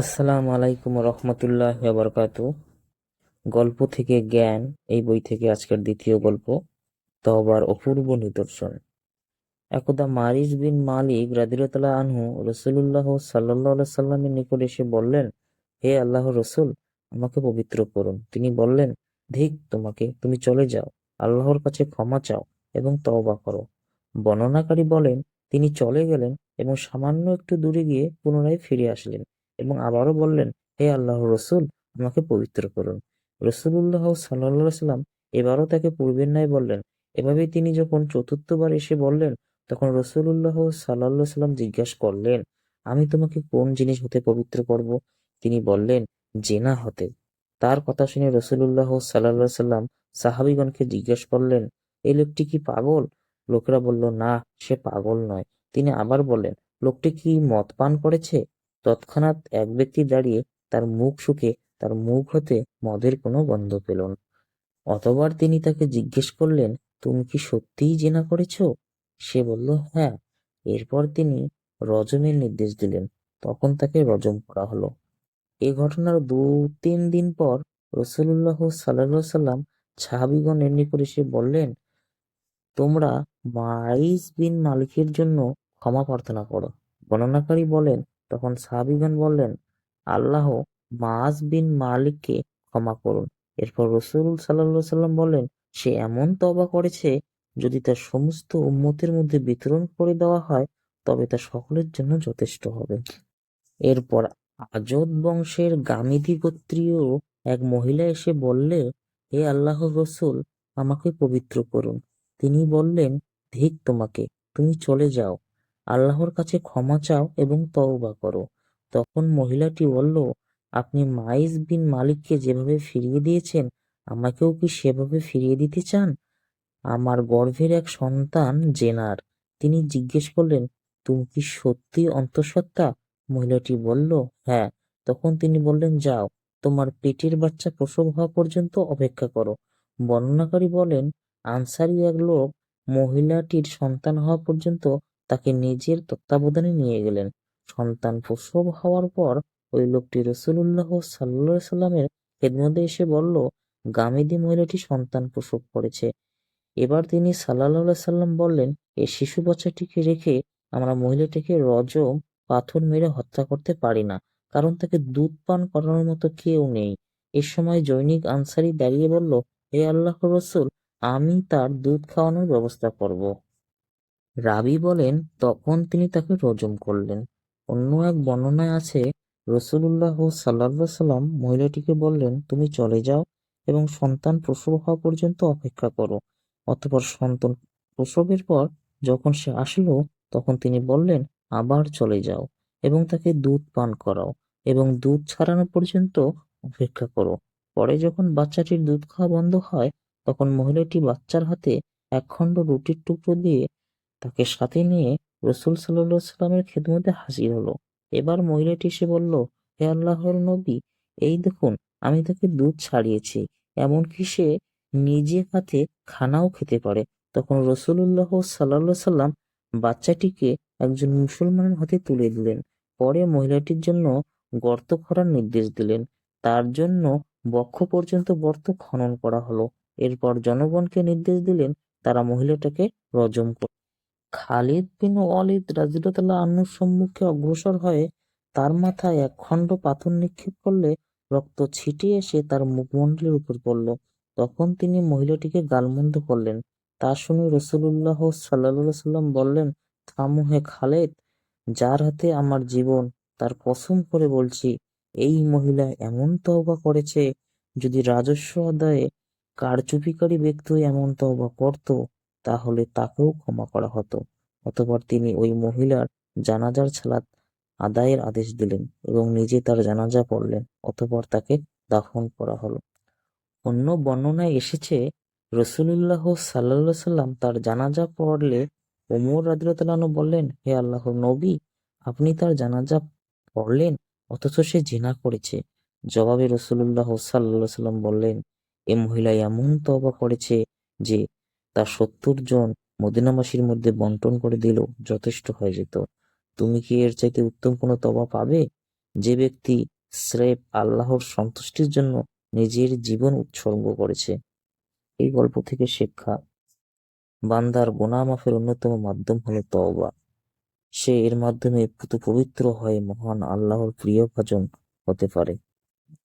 আসসালামু আলাইকুম রহমতুল্লাহ বরকাত গল্প থেকে জ্ঞান, এই বই থেকে আজকের দ্বিতীয় গল্প, তওবার অপূর্ব নিদর্শন। একদা মারিস বিন মালিক রাদিরতাল্লাহ আনহু রসুল্লাহ সাল্লাহ সাল্লামের নিকট এসে বললেন, হে আল্লাহ রসুল, আমাকে পবিত্র করুন। তিনি বললেন, ধিক, তোমাকে, তুমি চলে যাও, আল্লাহর কাছে ক্ষমা চাও এবং তওবা করো। বর্ণনাকারী বলেন, তিনি চলে গেলেন এবং সামান্য একটু দূরে গিয়ে পুনরায় ফিরে আসলেন। এবং আবারও বললেন, হে আল্লাহ রসুল, আমাকে পবিত্র করুন। রসুল্লাহ সাল্লাহ সাল্লাম এবারও তাকে পূর্বের ন্যায় বললেন। এভাবে তিনি যখন চতুর্থবার এসে বললেন, তখন রসুল্লাহ সাল্লাহ সাল্লাম জিজ্ঞাসা করলেন, আমি তোমাকে কোন জিনিস হতে পবিত্র করব? তিনি বললেন, জেনা হতে। তার কথা শুনে রসুল্লাহ সাল্লাহ সাল্লাম সাহাবিগণকে জিজ্ঞেস করলেন এই লোকটি কি পাগল? লোকেরা বলল, না, সে পাগল নয়। তিনি আবার বললেন, লোকটি কি মদ পান করেছে? তৎক্ষণাৎ এক ব্যক্তি দাঁড়িয়ে তার মুখ শুকে তার মুখ হতে মদের কোনো গন্ধ পেল না। অতবার তিনি তাকে জিজ্ঞেস করলেন, তুমি কি সত্যিই জেনা করেছ? সে বলল হ্যাঁ। এরপর তিনি রজমের নির্দেশ দিলেন। তখন তাকে রজম করা হলো। এ ঘটনার দু তিন দিন পর রসুল্লাহ সাল্লাহ সাল্লাম সাহাবিগণের নিকট এসে বললেন, তোমরা মাইস বিন মালিকের জন্য ক্ষমা প্রার্থনা করো। বর্ণনাকারী বলেন তখন সাহাবিগণ বললেন, আল্লাহ মাস বিন মালিককে ক্ষমা করুন। এরপর রসুল সাল্লাহ সাল্লাম বললেন, সে এমন তবা করেছে, যদি তার সমস্ত উন্মতের মধ্যে বিতরণ করে দেওয়া হয়, তবে তা সকলের জন্য যথেষ্ট হবে। এরপর আজদ বংশের গামিধি গোত্রীয় এক মহিলা এসে বললে, হে আল্লাহ রসুল, আমাকে পবিত্র করুন। তিনি বললেন ধিক তোমাকে, তুমি চলে যাও। আল্লাহর কাছে ক্ষমা চাও এবং তওবা করো। তখন মহিলাটি বলল, আপনি মাইজ বিন মালিককে যেভাবে ফিরিয়ে দিয়েছেন, আমাকেও কি সেভাবে ফিরিয়ে দিতে চান? আমার গর্ভের এক সন্তান জেনার। তিনি জিজ্ঞেস করলেন, তুমি কি সত্যি অন্তঃসত্ত্বা? মহিলাটি বলল হ্যাঁ। তখন তিনি বললেন, যাও, তোমার পেটের বাচ্চা প্রসব হওয়া পর্যন্ত অপেক্ষা করো। বর্ণনাকারী বলেন, আনসারি এক লোক মহিলাটির সন্তান হওয়া পর্যন্ত তাকে নিজের তত্ত্বাবধানে নিয়ে গেলেন। সন্তান প্রসব হওয়ার পর ওই লোকটি রসুল্লাহ সাল্লাহ সাল্লামের খেদমতে এসে বলল গামেদি মহিলাটি সন্তান প্রসব করেছে। এবার তিনি সাল্লাহ সাল্লাম বললেন এই শিশু বাচ্চাটিকে রেখে আমরা মহিলাটিকে রজম পাথর মেরে হত্যা করতে পারি না, কারণ তাকে দুধ পান করানোর মতো কেউ নেই। এ সময় জৈনিক আনসারি দাঁড়িয়ে বলল, হে আল্লাহ রসুল, আমি তার দুধ খাওয়ানোর ব্যবস্থা করব। রাবি বলেন, তখন তিনি তাকে রজম করলেন। অন্য এক বর্ণনায় আছে রসুল্লাহ সাল্লাহ সাল্লাম মহিলাটিকে বললেন, তুমি চলে যাও এবং সন্তান প্রসব হওয়া পর্যন্ত অপেক্ষা করো। অতপর সন্তান প্রসবের পর যখন সে আসলো, তখন তিনি বললেন, আবার চলে যাও এবং তাকে দুধ পান করাও এবং দুধ ছাড়ানো পর্যন্ত অপেক্ষা করো। পরে যখন বাচ্চাটির দুধ খাওয়া বন্ধ হয়, তখন মহিলাটি বাচ্চার হাতে একখণ্ড রুটির টুকরো দিয়ে তাকে সাথে নিয়ে রসুল সাল্লামের খেদমতে হাজির হলো। এবার মহিলাটি এসে বলল, হে আল্লাহর নবী, এই দেখুন, আমি তাকে দুধ ছাড়িয়েছি। এমনকি সে নিজে হাতে খানাও খেতে পারে। তখন রসুল্লাহ সাল্লাহ সাল্লাম বাচ্চাটিকে একজন মুসলমানের হাতে তুলে দিলেন। পরে মহিলাটির জন্য গর্ত খোঁড়ার নির্দেশ দিলেন। তার জন্য বক্ষ পর্যন্ত গর্ত খনন করা হলো। এরপর জনগণকে নির্দেশ দিলেন, তারা মহিলাটাকে রজম করে খালিদ বিন ওয়ালিদ রাজিউল্লাহ আনুর সম্মুখে অগ্রসর হয়ে তার মাথায় এক খণ্ড পাথর নিক্ষেপ করলে রক্ত ছিটিয়ে এসে তার মুখমণ্ডলের উপর পড়ল। তখন তিনি মহিলাটিকে গালমন্দ করলেন। তা শুনে রসুল্লাহ সাল্লাহ সাল্লাম বললেন, থামু হে খালেদ, যার হাতে আমার জীবন, তার কসম করে বলছি, এই মহিলা এমন তওবা করেছে, যদি রাজস্ব আদায়ে কারচুপিকারী ব্যক্তি এমন তওবা করত তাহলে তাকেও ক্ষমা করা হতো। অতঃপর তিনি ওই মহিলার জানাজার ছালাত আদায়ের আদেশ দিলেন এবং নিজে তার জানাজা পড়লেন, অতঃপর তাকে দাফন করা হলো। অন্য বর্ণনায় এসেছে রসুল্লাহ সাল্লাহ সাল্লাম তার জানাজা পড়লে ওমর রাদিয়াল্লাহু বললেন, হে আল্লাহর নবী, আপনি তার জানাজা পড়লেন, অথচ সে জিনা করেছে। জবাবে রসুল্লাহ সাল্লাহ সাল্লাম বললেন, এ মহিলা এমন তবা করেছে যে তার সত্তর জন মদিনাবাসীর মধ্যে বন্টন করে দিলেও যথেষ্ট হয়ে যেত। তুমি কি এর চাইতে উত্তম কোনো তবা পাবে? যে ব্যক্তি স্রেফ আল্লাহর সন্তুষ্টির জন্য নিজের জীবন উৎসর্গ করেছে। এই গল্প থেকে শিক্ষা। বান্দার গুনাহ মাফের অন্যতম মাধ্যম হলো তওবা। সে এর মাধ্যমে পুত পবিত্র হয়ে মহান আল্লাহর প্রিয় ভাজন হতে পারে।